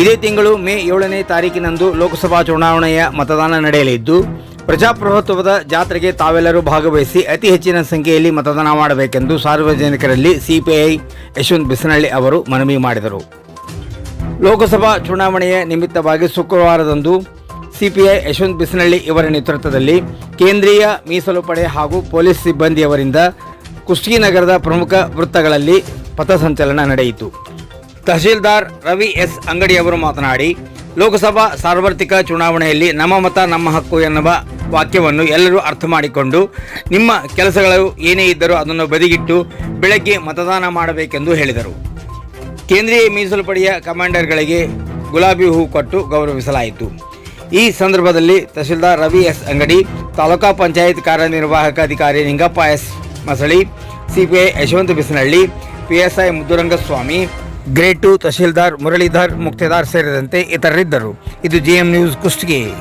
ಇದೇ ತಿಂಗಳು ಮೇ ಏಳನೇ ತಾರೀಕಿನಂದು ಲೋಕಸಭಾ ಚುನಾವಣೆಯ ಮತದಾನ ನಡೆಯಲಿದ್ದು, ಪ್ರಜಾಪ್ರಭುತ್ವದ ಜಾತ್ರೆಗೆ ತಾವೆಲ್ಲರೂ ಭಾಗವಹಿಸಿ ಅತಿ ಹೆಚ್ಚಿನ ಸಂಖ್ಯೆಯಲ್ಲಿ ಮತದಾನ ಮಾಡಬೇಕೆಂದು ಸಾರ್ವಜನಿಕರಲ್ಲಿ ಸಿಪಿಐ ಯಶವಂತ್ ಬಿಸನಳ್ಳಿ ಅವರು ಮನವಿ ಮಾಡಿದರು. ಲೋಕಸಭಾ ಚುನಾವಣೆಯ ನಿಮಿತ್ತವಾಗಿ ಶುಕ್ರವಾರದಂದು ಸಿಪಿಐ ಯಶವಂತ್ ಬಿಸನಳ್ಳಿ ಇವರ ನೇತೃತ್ವದಲ್ಲಿ ಕೇಂದ್ರೀಯ ಮೀಸಲು ಪಡೆ ಹಾಗೂ ಪೊಲೀಸ್ ಸಿಬ್ಬಂದಿಯವರಿಂದ ಕುಷ್ಟಗಿನಗರದ ಪ್ರಮುಖ ವೃತ್ತಗಳಲ್ಲಿ ಪಥಸಂಚಲನ ನಡೆಯಿತು. ತಹಶೀಲ್ದಾರ್ ರವಿ ಎಸ್ ಅಂಗಡಿಯವರು ಮಾತನಾಡಿ, ಲೋಕಸಭಾ ಸಾರ್ವತ್ರಿಕ ಚುನಾವಣೆಯಲ್ಲಿ ನಮ್ಮ ಮತ, ನಮ್ಮ ಹಕ್ಕು ಎನ್ನುವ ವಾಕ್ಯವನ್ನು ಎಲ್ಲರೂ ಅರ್ಥ ಮಾಡಿಕೊಂಡು, ನಿಮ್ಮ ಕೆಲಸಗಳು ಏನೇ ಇದ್ದರೂ ಅದನ್ನು ಬದಿಗಿಟ್ಟು ಬೆಳಗ್ಗೆ ಮತದಾನ ಮಾಡಬೇಕೆಂದು ಹೇಳಿದರು. ಕೇಂದ್ರೀಯ ಮೀಸಲು ಪಡೆಯ ಕಮಾಂಡರ್ಗಳಿಗೆ ಗುಲಾಬಿ ಹೂ ಕೊಟ್ಟು ಗೌರವಿಸಲಾಯಿತು. ಈ ಸಂದರ್ಭದಲ್ಲಿ ತಹಶೀಲ್ದಾರ್ ರವಿ ಎಸ್ ಅಂಗಡಿ, ತಾಲೂಕಾ ಪಂಚಾಯತ್ ಕಾರ್ಯನಿರ್ವಾಹಕ ಅಧಿಕಾರಿ Ningappa S Masali, CPI Yashwant Bisanahalli PSI Muddurangaswamy grade two tahsildar Muralidhar Muktedar ಸೇರಿದಂತೆ ಇತರರಿದ್ದರು. ಇದು ಜಿಎಂ ನ್ಯೂಸ್ ಕುಷ್ಟಗಿ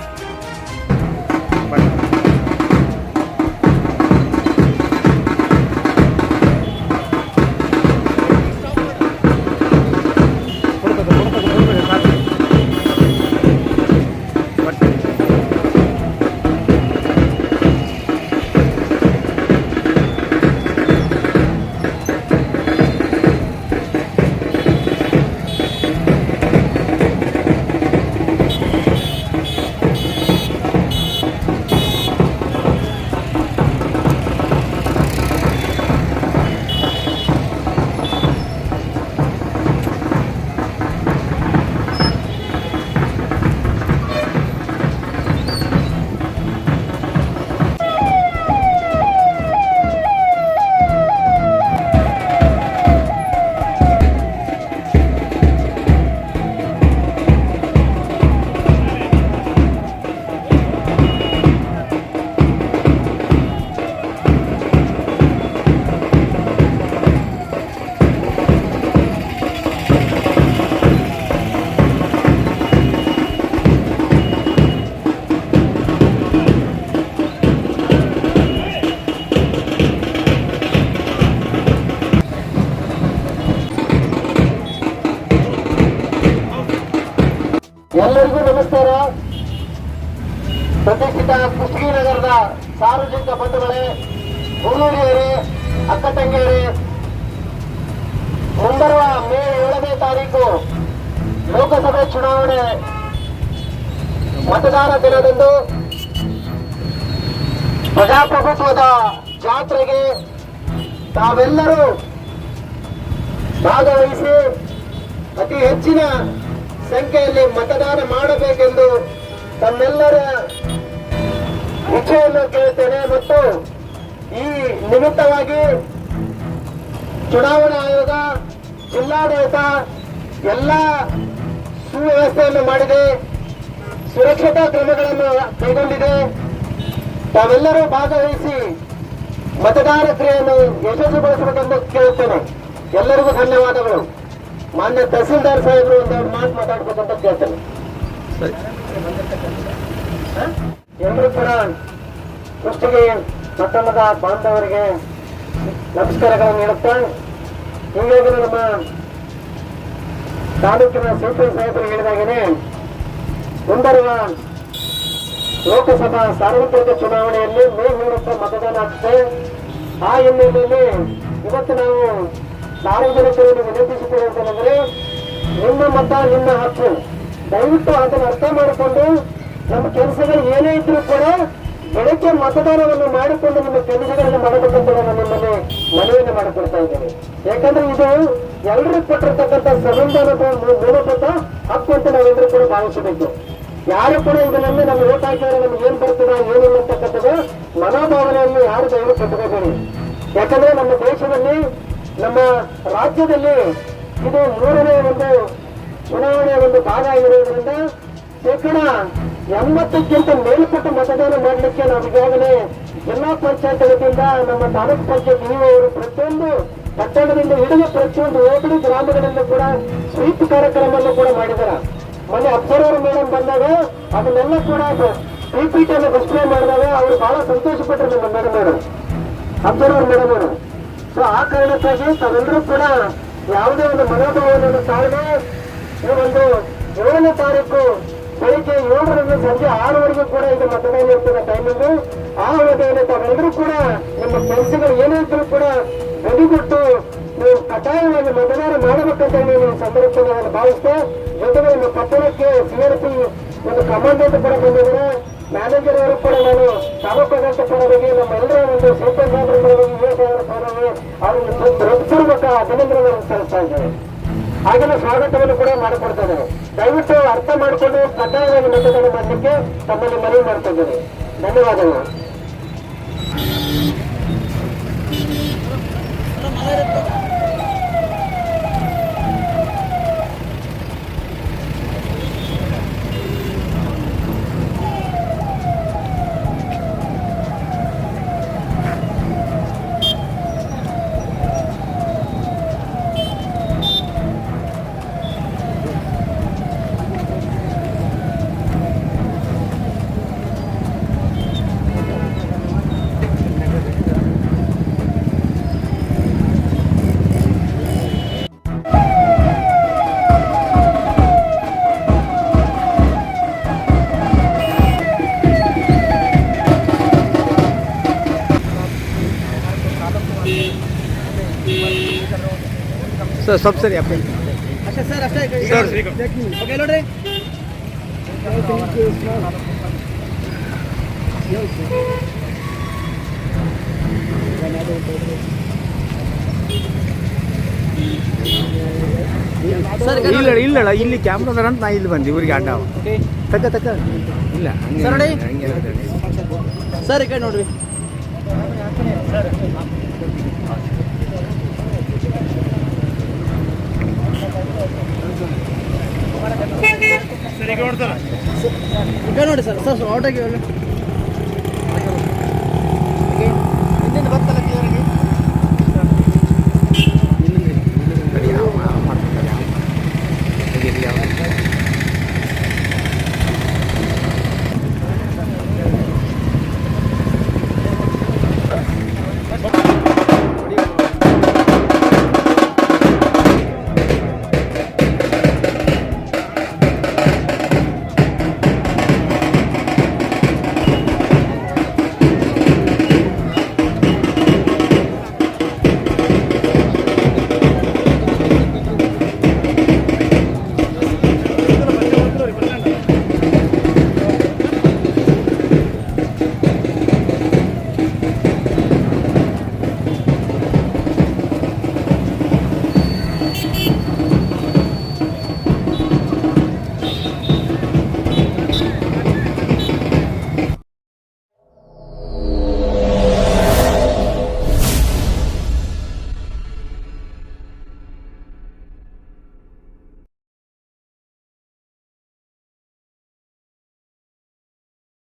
ಎಲ್ಲರಿಗೂ ನಮಸ್ಕಾರ. ಪ್ರತಿಷ್ಠಿತ ಕುಷ್ಟಗಿ ನಗರದ ಸಾರ್ವಜನಿಕ ಬಂಧುಗಳೇ ಹುಡುಗಿಯರೇ ಅಕ್ಕ ತಂಗಿಯರೇ ಮುಂಬರುವ ಮೇ ಏಳನೇ ತಾರೀಕು ಲೋಕಸಭೆ ಚುನಾವಣೆ ಮತದಾನ ದಿನದಂದು ಪ್ರಜಾಪ್ರಭುತ್ವದ ಜಾತ್ರೆಗೆ ತಾವೆಲ್ಲರೂ ಭಾಗವಹಿಸಿ ಅತಿ ಹೆಚ್ಚಿನ ಸಂಖ್ಯೆಯಲ್ಲಿ ಮತದಾನ ಮಾಡಬೇಕೆಂದು ತಮ್ಮೆಲ್ಲರ ಇಚ್ಛೆಯನ್ನು ಕೇಳುತ್ತೇನೆ ಮತ್ತು ಈ ನಿಮಿತ್ತವಾಗಿ ಚುನಾವಣಾ ಆಯೋಗ ಜಿಲ್ಲಾಡಳಿತ ಎಲ್ಲ ಸುವ್ಯವಸ್ಥೆಯನ್ನು ಮಾಡಿದೆ. ಸುರಕ್ಷತಾ ಕ್ರಮಗಳನ್ನು ಕೈಗೊಂಡಿದೆ. ತಾವೆಲ್ಲರೂ ಭಾಗವಹಿಸಿ ಮತದಾನ ಕ್ರಿಯೆಯನ್ನು ಯಶಸ್ವಿಗೊಳಿಸಬೇಕೆಂದು ಕೇಳುತ್ತೇನೆ ಎಲ್ಲರಿಗೂ ಧನ್ಯವಾದಗಳು. ಮಾನ್ಯ ತಹಸೀಲ್ದಾರ್ ಸಾಹೇಬರು ಒಂದೆರಡು ಮಾತು ಮಾತಾಡ್ಬೇಕಂತ ಕೇಳ್ತೇನೆ. ಎಲ್ಲರೂ ಕೂಡ ಕುಷ್ಟಗಿ ಬಾಂಧವರಿಗೆ ನಮಸ್ಕಾರಗಳನ್ನು ನೀಡುತ್ತಾ ಹೀಗಾಗಿ ನಮ್ಮ ತಾಲೂಕಿನ ಸಿಪಿ ಸಾಹೇಬರು ಹೇಳಿದಾಗೇನೆ, ಮುಂಬರುವ ಲೋಕಸಭಾ ಸಾರ್ವತ್ರಿಕ ಚುನಾವಣೆಯಲ್ಲಿ ಮೇ ಮೂರಕ್ಕೆ ಮತದಾನ ಆಗ್ತದೆ. ಆ ಹಿನ್ನೆಲೆಯಲ್ಲಿ ಇವತ್ತು ನಾವು ಸಾರ್ವಜನಿಕರಲ್ಲಿ ವಿನಂತಿಸಿಕೊಳ್ಳುವುದೇನೆಂದರೆ ನಿಮ್ಮ ಮತ, ನಿಮ್ಮ ಹಕ್ಕು. ದಯವಿಟ್ಟು ಅದನ್ನು ಅರ್ಥ ಮಾಡಿಕೊಂಡು ನಮ್ಮ ಕೆಲಸಗಳು ಏನೇ ಇದ್ರೂ ಕೂಡ ಬೆಳಗ್ಗೆ ಮತದಾನವನ್ನು ಮಾಡಿಕೊಂಡು ನಿಮ್ಮ ಕೆಲಸಗಳನ್ನು ಮಾಡಬೇಕಂತ ನಾನು ನಿಮ್ಮಲ್ಲಿ ಮನವಿಯನ್ನು ಮಾಡಿಕೊಡ್ತಾ ಇದ್ದೇನೆ ಯಾಕಂದ್ರೆ ಇದು ಎಲ್ಲರೂ ಕೊಟ್ಟಿರ್ತಕ್ಕಂಥ ಸಂವಿಧಾನದ ಮೂಲಭೂತ ಹಕ್ಕು ಅಂತ ನಾವೆಲ್ಲರೂ ಕೂಡ ಭಾವಿಸಬೇಕು. ಯಾರು ಕೂಡ ಇದರಲ್ಲಿ ನಮ್ಮ ಓಟ್ ಹಾಕಿದ್ರೆ ನಮ್ಗೆ ಏನ್ ಬರ್ತದ ಏನಿಲ್ಲ ಅಂತಕ್ಕಂಥದ್ದು ಮನೋಭಾವನೆಯನ್ನು ಯಾರು ದಯವಿಟ್ಟು ಕಟ್ಕೋಬೇಡಿ ಯಾಕಂದ್ರೆ ನಮ್ಮ ದೇಶದಲ್ಲಿ ನಮ್ಮ ರಾಜ್ಯದಲ್ಲಿ ಇದು ಮೂರನೇ ಒಂದು ಚುನಾವಣೆಯ ಒಂದು ಭಾಗ ಆಗಿರುವುದರಿಂದ ಶೇಕಡ ಎಂಬತ್ತಕ್ಕಿಂತ ಮೇಲ್ಪಟ್ಟು ಮತದಾನ ಮಾಡಲಿಕ್ಕೆ ನಾವು ಈಗಾಗಲೇ ಜಿಲ್ಲಾ ಪಂಚಾಯತ್ ವತಿಯಿಂದ ನಮ್ಮ ತಾಲೂಕು ಪಂಚಾಯತ್ ಅವರು ಪ್ರತಿಯೊಂದು ಪಟ್ಟಣದಿಂದ ಹಿಡಿದು ಪ್ರತಿಯೊಂದು ಹೋಬಳಿ ಗ್ರಾಮಗಳಲ್ಲೂ ಕೂಡ ಸ್ವೀಪ್ ಕಾರ್ಯಕ್ರಮವನ್ನು ಕೂಡ ಮಾಡಿದ್ದಾರೆ ಮೊನ್ನೆ ಅಬ್ಸರ್ವರ್ ಮೇಡಮ್ ಬಂದಾಗ ಅದನ್ನೆಲ್ಲ ಕೂಡ ರಿಪೀಟ್ ಅನ್ನು ಡಿಸ್ಪ್ಲೇ ಮಾಡಿದಾಗ ಅವರು ಬಹಳ ಸಂತೋಷ ಪಟ್ಟರು ನಮ್ಮ ಮೇಡಮ್ ಅವರು. ಅಬ್ಸರ್ವರ್ ಮೇಡಮ್ ಅವರು. ಸೊ ಆ ಕಾರಣಕ್ಕಾಗಿ ತಾವೆಲ್ಲರೂ ಕೂಡ ಯಾವುದೇ ಒಂದು ಮನೋಭಾವವನ್ನು ತಾಳದೆ ಈ ಒಂದು ಏಳನೇ ತಾರೀಕು ಬೆಳಿಗ್ಗೆ ಏಳರಿಂದ ಸಂಜೆ ಆರವರೆಗೂ ಕೂಡ ಇದು ಮತದಾನ ಇರ್ತದೆ ಟೈಮಿಂಗ್ ಆ ಅವಧಿಯಲ್ಲಿ ತಾವೆಲ್ಲರೂ ಕೂಡ ನಿಮ್ಮ ಕೆಲಸಗಳು ಏನೇ ಇದ್ರೂ ಕೂಡ ಬದಿಗೊಟ್ಟು ನೀವು ಕಡ್ಡಾಯವಾಗಿ ಮತದಾನ ಮಾಡಬೇಕಂತ ನೀವು ಸಂದರ್ಭದಲ್ಲಿ ನಾನು ಜೊತೆಗೆ ನಿಮ್ಮ ಪಟ್ಟಣಕ್ಕೆ ಸಿಆರ್ಪಿ ಒಂದು ಅಂತ ಕೂಡ ಬಂದಿದ್ದಾರೆ. ಮ್ಯಾನೇಜರ್ ಅವರು ಕೂಡ ನಾನು ತಾಲೂಕು ಆಡಳಿತ ಪರವಾಗಿ ನಮ್ಮೆಲ್ಲರ ಒಂದು ಸಾಹೇಬ್ರ ಪರವಾಗಿ ವಿವೇಕ್ ಅವರ ಪರವಾಗಿ ಅವರಿಗೆ ಹೃತ್ಪೂರ್ವಕ ಅಭಿನಂದನೆಗಳನ್ನು ಸಲ್ಲಿಸ್ತಾ ಇದ್ದೇವೆ ಹಾಗೆಲ್ಲ ಸ್ವಾಗತವನ್ನು ಕೂಡ ಮಾಡಿಕೊಡ್ತಾ ದಯವಿಟ್ಟು ಅರ್ಥ ಮಾಡಿಕೊಂಡು ಕಡ್ಡಾಯವಾಗಿ ಮತದಾನ ಮಾಡಲಿಕ್ಕೆ ತಮ್ಮಲ್ಲಿ ಮನವಿ ಮಾಡ್ತಾ ಧನ್ಯವಾದಗಳು. ಸ್ವಲ್ಪ ಸರಿ ಅಪ್ಪ. ಅಷ್ಟೇ ಸರ್ ಅಷ್ಟೇ. ಓಕೆ ನೋಡ್ರಿ. ಇಲ್ಲ ಇಲ್ಲ ಇಲ್ಲಿ ಕ್ಯಾಮ್ರಾದಾರ ಅಂತ ನಾ ಇಲ್ಲಿ ಬಂದೆ ಇವ್ರಿಗೆ ಅಡ್ಡ ತಕ್ಕ ತಕ್ಕ. ಇಲ್ಲ ಸರ್ ನೋಡಿ. ಸರ್ ಹೇಳ್ತಾರೆ. ಸರ್ ಈ ಕಡೆ ನೋಡ್ರಿ ಈ ಕಡೆ ನೋಡಿ ಸರ್ ಸರ್ ಔಟಾಗಿ